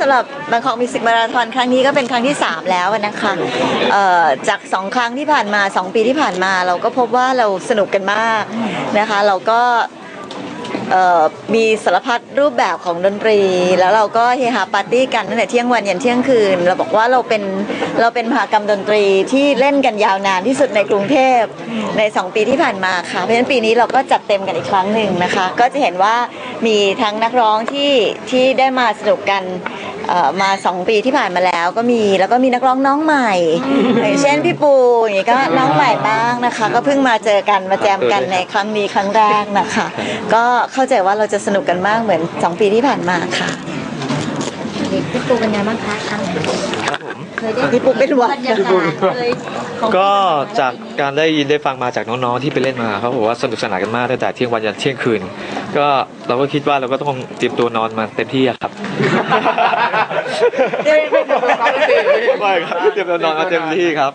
สำหรับบางของมิวสิกมาราธอนครั้งนี้ก็เป็นครั้งที่ 3 แล้วนะคะเอ่อจาก 2 ครั้งที่ผ่านมา 2 ปีที่ผ่านมา เราก็พบว่าเราสนุกกันมากนะคะ เราก็ มีสารพัดรูปแบบของดนตรี แล้วเราก็เฮฮาปาร์ตี้กันตั้งแต่เที่ยงวันยันเที่ยงคืน เราบอกว่าเราเป็นเราเป็นมหากรรมดนตรีที่เล่นกันยาวนานที่สุดในกรุงเทพใน 2 ปีที่ผ่านมาค่ะ เพราะฉะนั้นปีนี้เราก็จัดเต็มกันอีกครั้งหนึ่งนะคะ ก็จะเห็นว่ามีทั้งนักร้องที่ที่ได้มาสนุกกันเอ่อมา 2 ปีที่ผ่านมาแล้วก็มีแล้วก็มีนักร้องน้องใหม่อย่างเช่นพี่ปูอย่างนี้ก็น้องใหม่บ้างนะคะ ก็เพิ่งมาเจอกันมาแจมกันในครั้งนี้ครั้งแรกนะคะ ก็เข้าใจว่าเราจะสนุกกันมากเหมือน 2 ปีที่ผ่านมาค่ะเด็กพี่ปูเป็นไงบ้างคะครั้งนี้เคยได้พี่ปูเป็นหวัดบรรยากาศเคยของก็จากการได้ยินได้ฟังมาจากน้องๆที่ไปเล่นมาเขาบอกว่าสนุกสนานกันมากตั้งแต่เที่ยงวันยันเที่ยงคืน ก็เราก็คิดว่าเราก็ต้องเตรียมตัวนอนมาเต็มที่อะครับ ไม่ครับเตรียมตัวนอนมาเต็มที่ครับ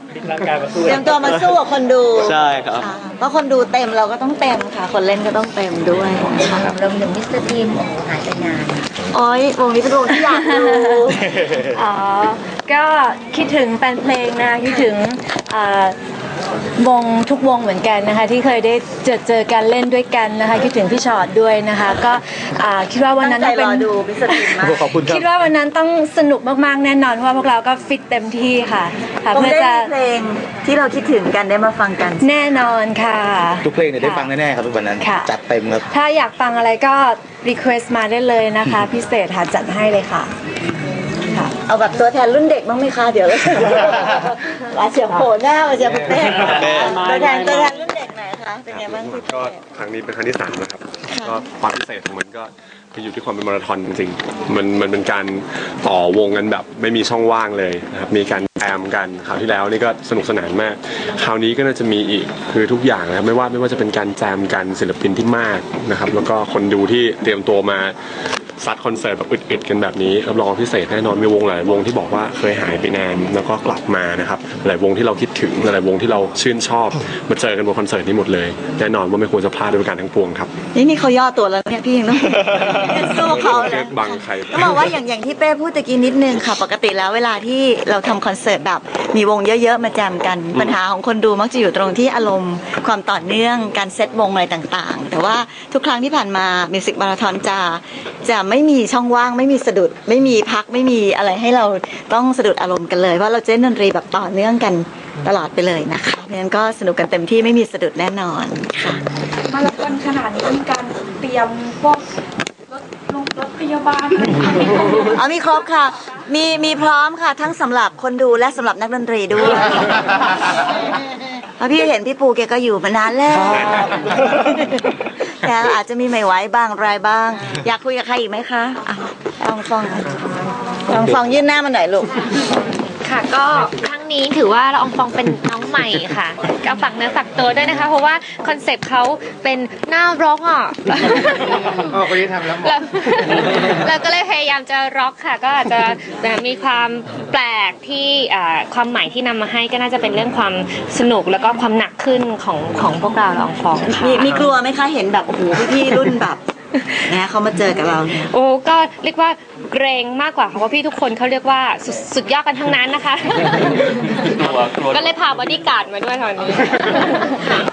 เตรียมตัวมาสู้กับคนดูใช่ครับะเพราะคนดูเต็มเราก็ต้องเต็มค่ะ คนเล่นก็ต้องเต็มด้วยนะคะรวมถึงมิสเตอร์ทีมโอ้โหหายไปนาน โอ้ยวงนี้เป็นวงที่อยากดูอ๋อ ก็คิดถึงแฟนเพลงนะ คิดถึงเอ่อ วงทุกวงเหมือนกันนะคะที่เคยได้เจอเจอกันเล่นด้วยกันนะคะคิดถึงพี่ชอตด้วยนะคะ ก็อ่าคิดว่าวันตั้นั้งนใจเป็นรอดูพิสตินมากขอบคุณครับ คิดว่าวันนั้นต้องสนุกมากๆแน่นอนเพราะว่าพวกเราก็ฟิตเต็มที่ค่ะค่ะคงเพื่อได้จะมีเพลงที่เราคิดถึงกันได้มาฟังกัน แน่นอนค่ะ ทุกเพลงเนี่ยได้ฟังแน่ๆครับทุกวันนั้น ค่ะ จัดเต็มครับ ถ้าอยากฟังอะไรก็รีเควสต์มาได้เลยนะคะ พิเศษค่ะจัดให้เลยค่ะค่ะ เอาแบบตัวแทนรุ่นเด็กบ้างไหมคะเดี๋ยวอาเสียงโผล่หน้ามาเสียงเต้นตัวแทนตัวแทนรุ่นเด็กหน่อยคะเป็นไงบ้างพี่ก็เต้ครั้งนี้เป็นครั้งที่สามแล้วครับค่ะก็ความพิเศษของมันก็คืออยู่ที่ความเป็นมาราธอนจริงๆมันมันเป็นการต่อวงกันแบบไม่มีช่องว่างเลยนะครับมีการแจมกันคราวที่แล้วนี่ก็สนุกสนานมาก คราวนี้ก็น่าจะมีอีกคือทุกอย่างนะครับไม่ว่าไม่ว่าจะเป็นการแจมกันศิลปินที่มากนะครับ แล้วก็คนดูที่เตรียมตัวมา ซัดคอนเสิร์ตแบบอึดๆกันแบบนี้รับรองพิเศษแน่นอนมีวงหลายวงที่บอกว่าเคยหายไปนานแล้วก็กลับมานะครับหลายวงที่เราคิดถึงหลายวงที่เราชื่นชอบมาเจอกันบนคอนเสิร์ตนี้หมดเลยแน่นอนว่าไม่ควรจะพลาดด้วยประการทั้งปวงครับนี่นี่เขาย่อตัวแล้วเนี่ยพี่ยังต้องสู้เขาเช็นะดบังใครต้องบอกว่าอย่างอย่างที่เป้พูดตะกี้นิดนึงค่ะปกติแล้วเวลาที่เราทำคอนเสิร์ตแบบมีวงเยอะๆ มาแจมกันปัญหาของคนดูมักจะอยู่ตรงที่อารมณ์ความต่อเนื่องการเซตวงอะไรต่างๆ แต่ว่าทุกครั้งที่ผ่านมามิวสิกมาราธอนจะจะไม่มีช่องว่างไม่มีสะดุด ไม่มีพักไม่มีอะไรให้เราต้องสะดุดอารมณ์กันเลยเพราะเราจะเล่นดนตรีแบบต่อเนื่องกันตลอดไปเลยนะคะเพราะฉะนั้นก็สนุกกันเต็มที่ไม่มีสะดุดแน่นอนค่ะมาราธอนขนาดนี้มีการเตรียมพวกรถลงรถพยาบาลอะไรอย่างเงี้ยอ๋อมีครบค่ะ มีมีพร้อมค่ะ ทั้งสำหรับคนดูและสำหรับนักดนตรีด้วยเพราะพี่เห็นพี่ปูแกก็อยู่มานานแล้วแก อาจจะมีไม่ไหวบ้างรายบ้าง อยากคุยกับใครอีกไหมคะอะลองฟองลองฟองยื่นหน้ามาหน่อยลูกค่ะก็ครั้งนี้ถือว่าลอองฟองเป็น ใหม่ค่ะก็ฝากเนื้อฝากตัวด้วยนะคะ เพราะว่าคอนเซปต์เขาเป็นหน้าร็อกอะอ๋อคนนี้ทำแล้วเหมาะเราเราก็เลยพยายามจะร็อกค่ะ ก็อาจจะแบบมีความแปลกที่อ่าความหมายที่นำมาให้ก็น่าจะเป็นเรื่องความสนุกแล้วก็ความหนักขึ้นของของพวกเราละอองฟองค่ะมีมีกลัวไหมคะเห็นแบบโอ้โหพี่ๆรุ่นแบบ นะเขามาเจอกับเราเนี่ยโอ้ก็เรียกว่าเกรงมากกว่าค่ะเพราะพี่ทุกคนเขาเรียกว่าสุดสุดยอดกันทั้งนั้นนะคะ ก็เลยพาบอดี้การ์ดมาด้วยตอนนี้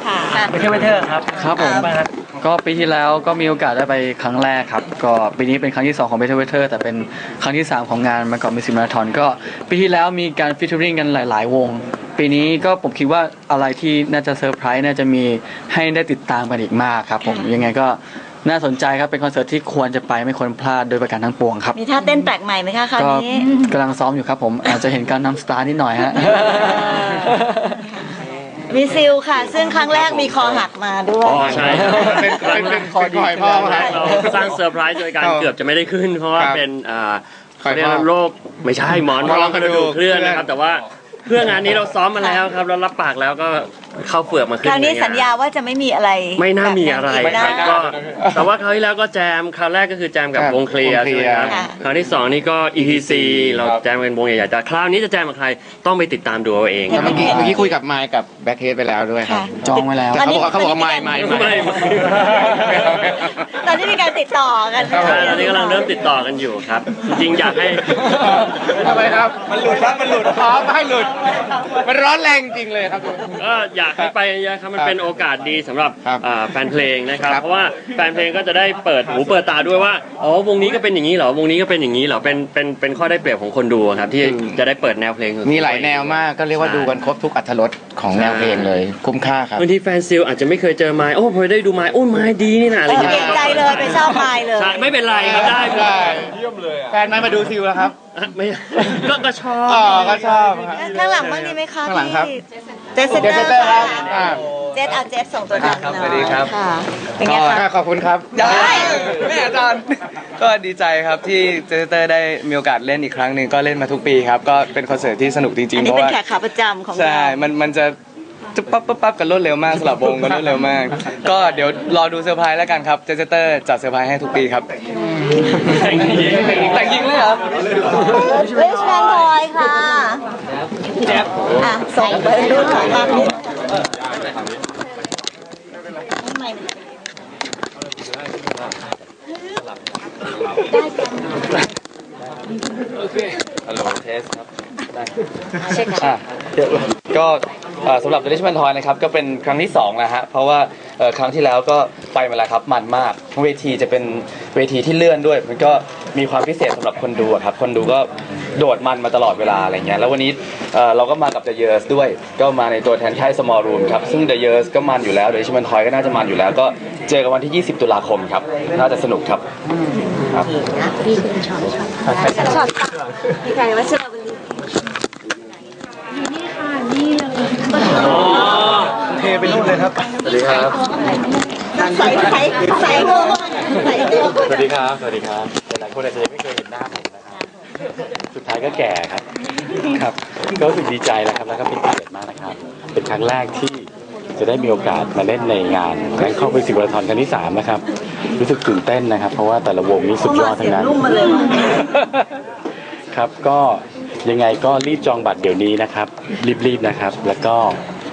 ค่ะไม่ใช่เวเทอร์ครับครับผมก็ปีที่แล้วก็มีโอกาสได้ไปครั้งแรกครับ ก็ปีนี้เป็นครั้งที่ 2 ของ Better Weather แต่เป็นครั้งที่ 3 ของงานมาก่อนมิสซิมาราธอนก็ปีที่แล้วมีการฟิชเชอริงกันหลาย ๆ วง ปีนี้ก็ผมคิดว่าอะไรที่น่าจะเซอร์ไพรส์น่าจะมีให้ได้ติดตามกันอีกมากครับผมยังไงก็ น่าสนใจครับเป็นคอนเสิร์ตที่ควรจะไปไม่ควรพลาดโดยประการทั้งปวงครับ มีท่าเต้นแปลกใหม่ไหมคะคราวก็นี้กำลังซ้อมอยู่ครับผม อาจจะเห็นการนำสตาร์นิดหน่อยฮะ มีซิลค่ะ ซึ่งครั้งแรกมีคอหักมาด้วย ใช่ครับเป็นเป็นเป็นคอดีพ่อมาเราสร้างเซอร์ไพรส์โดยการครับเกือบจะไม่ได้ขึ้น เพราะว่าครับเป็นอ่าคอยเขาเรียกพ่อว่าโรคไม่ใช่หมอนหมอนรองกระดูกเคลื่อนนะครับ แต่ว่าเพื่องานนี้เราซ้อมมาแล้วครับเรารับปากแล้วก็เข้าเฟือกมาคขึ้นราวนี้ใงสัญญาว่าจะไม่มีอะไรไม่น่ามีอะไรแบบนั้นคอีรับกนะก็แต่ว่าคราวที่แล้วก็แจมคราวแรกก็คือแจมกับครับวงเคลียร์วงเคลีใช่ยไหร์มครับค่ะ คราวที่สองนี่ก็ ETC เราครับแจมเป็นวงใหญ่ๆแต่คราวนี้จะแจมกับใครต้องไปติดตามดูเอาเองแต่เมื่อกี้เมื่อกี้คุยกับไมค์กับแบ็คเฮดไปแล้วด้วยครับ ค่ะจองไว้แล้วแต่เขาบอกว่าเขาบอกว่าไมค์ไมค์ไมไม่ค์ ตอนนี้มีการติดต่อกันครับใช่ตอนนี้กำลังเริ่มติดต่อกันอยู่ครับ จริงๆอยากให้ ทำไมครับ มันหลุดครับ มันหลุดอ๋อไม่ให้หลุด มันร้อนแรงจริงเลยครับ ก็อยากให้ไปเยอะๆครับมันเป็นโอกาสดีสำหรับครับอ่าแฟนเพลงนะครับ ครับเพราะว่าแฟนเพลงก็จะได้เปิดหูเปิดตาด้วยว่าอ๋อวงนี้ก็เป็นอย่างนี้เหรอวงนี้ก็เป็นอย่างนี้เหรอเป็นเป็นเป็นข้อได้เปรียบของคนดูครับที่จะได้เปิดแนวเพลงของมีหลายแนวมากก็เรียกว่าดูกันครบทุกอัธรสของแนวเพลงเลย คุ้มค่าครับ บางทีแฟนซิลอาจจะไม่เคยเจอไม้โอ้พอได้ดูไม้โอ้ไม้ดีนี่นะอะไรเออย่างอเงี้เกรงใจเลยไปชอบไมล์เลย ใช่ไม่เป็นไรครับได้ หมดแฟนไม่มาดูซิลแล้วครับ ไม่ก็ก็ชอบอ๋อก็ชอบครับ ข้างหลังบ้างดีไหมคะข้างหลังครับ พี่เจสเซเจสเตเตออร์ร์ครับค่ะอ่า เจสเอาเจสส่งตัวแทนครับหน่อยสวัสดีครับค่ะเป็นไงคะ อ่าขอบคุณครับ ได้ แม่อาจารย์ก็ดีใจครับที่เจสเตอร์ได้มีโอกาสเล่นอีกครั้งหนึ่งก็เล่นมาทุกปีครับ ก็เป็นคอนเสิร์ตที่สนุกจริอังนๆเพนี้ราะเป็นว่าแขกขาประจำของใช่เรามันมันจะ จะปั๊บปั๊บปั๊บกันรวดเร็วมากสลับวงกันรวดเร็วมาก ก็เดี๋ยวรอดูเซอร์ไพรส์แล้วกันครับ เจสเตอร์จัดเซอร์ไพรส์ให้ทุกปีครับ แต่งยิงเลยครับเลชแมนพอยค่ะอะส่งไปเรื่องของภาพนี้ไม่ฮัลโหลเทสครับ ได้อะเดี๋ยวก็เอ่อสำหรับ The Richmond Toy นะครับก็เป็นครั้งที่2แล้วฮะเพราะว่าเอ่อครั้งที่แล้วก็ไปมาแล้วครับมันมากเวทีจะเป็นเวทีที่เลื่อนด้วย มันก็มีความพิเศษสำหรับคนดูอะครับคนดูก็โดดมันมาตลอดเวลาอะไรเงี้ยแล้ววันนี้เอ่อเราก็มากับ The Years ด้วยก็มาในตัวแทนค่าย Small Room ครับซึ่ง The Years ก็มันอยู่แล้ว The Richmond Toy ก็น่าจะมันอยู่แล้วก็เจอกันวันที่ 20 ตุลาคมครับน่าจะสนุกครับ ครับช็อตมีใครว่าเชื่อวันนี้เทไปนู่น เลยครับ สวัสดีครับ ใส่ใส่ใส่ตัวใส่ตัวสวัสดีครับ สวัสดีครับ หลายๆคนอาจจะยังไม่เคยเห็นหน้าผมนะครับ สุดท้ายก็แก่ครับ ครับ ก็รู้สึกดีใจนะครับ แล้วก็เป็นเกียรติมากนะครับ เป็นครั้งแรกที่จะได้มีโอกาสมาเล่นในงานแบงคอกเป็นสิบวันทอนครั้งที่สามนะครับ รู้สึกตื่นเต้นนะครับ เพราะว่าแต่ละวงนี้สุดยอดทั้งนั้นนุ่มมาเลยว่ะครับ ก็ยังไงก็รีบจองบัตรเดี๋ยวนี้นะครับ รีบๆนะครับ แล้วก็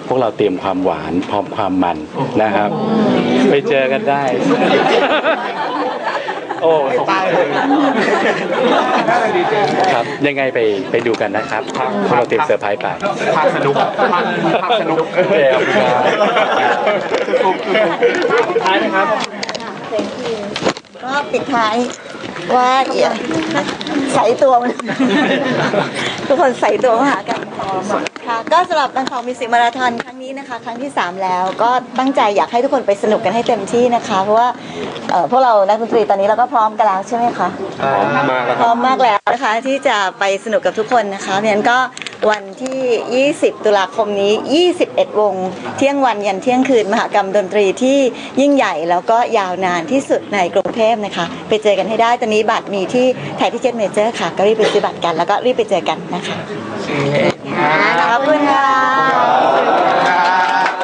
พวกเราเตรียมความหวานพร้อมความมันนะครับ ไปเจอกันได้ โอ้ขอบคุณครับ ยังไงไปไปดูกันนะครับพวกเราเตรียมเซอร์ไพรส์ไปภาคสนุกภาคภาคสนุกโอเคขอบคุณครับท้ายนะครับก็ปิดท้ายว่าอย่าใส่ตัวมันทุกคนใส่ตัวมาหากัน ค่ะก็สำหรับ Bangkok Music Marathon ครั้งนี้นะคะ ครั้งที่ 3 แล้วก็ตั้งใจอยากให้ทุกคนไปสนุกกันให้เต็มที่นะคะ เพราะว่าเอ่อพวกเรานักดนตรีตอนนี้เราก็พร้อมกันแล้วใช่ไหมคะ มากแล้วพร้อมมากแล้วนะคะที่จะไปสนุกกับทุกคนนะคะเพราะฉะนั้นก็วันที่ 20 ตุลาคมนี้ 21 วง เที่ยงวันยันเที่ยงคืน มหกรรมดนตรีที่ยิ่งใหญ่แล้วก็ยาวนานที่สุดในกรุงเทพนะคะ ไปเจอกันให้ได้ ตอนนี้บัตรมีที่ไทยที่เจ็ตเมเจอร์ค่ะ ก็รีบไปซื้อบัตรกัน แล้วก็รีบไปเจอกันนะคะ Nah, kak.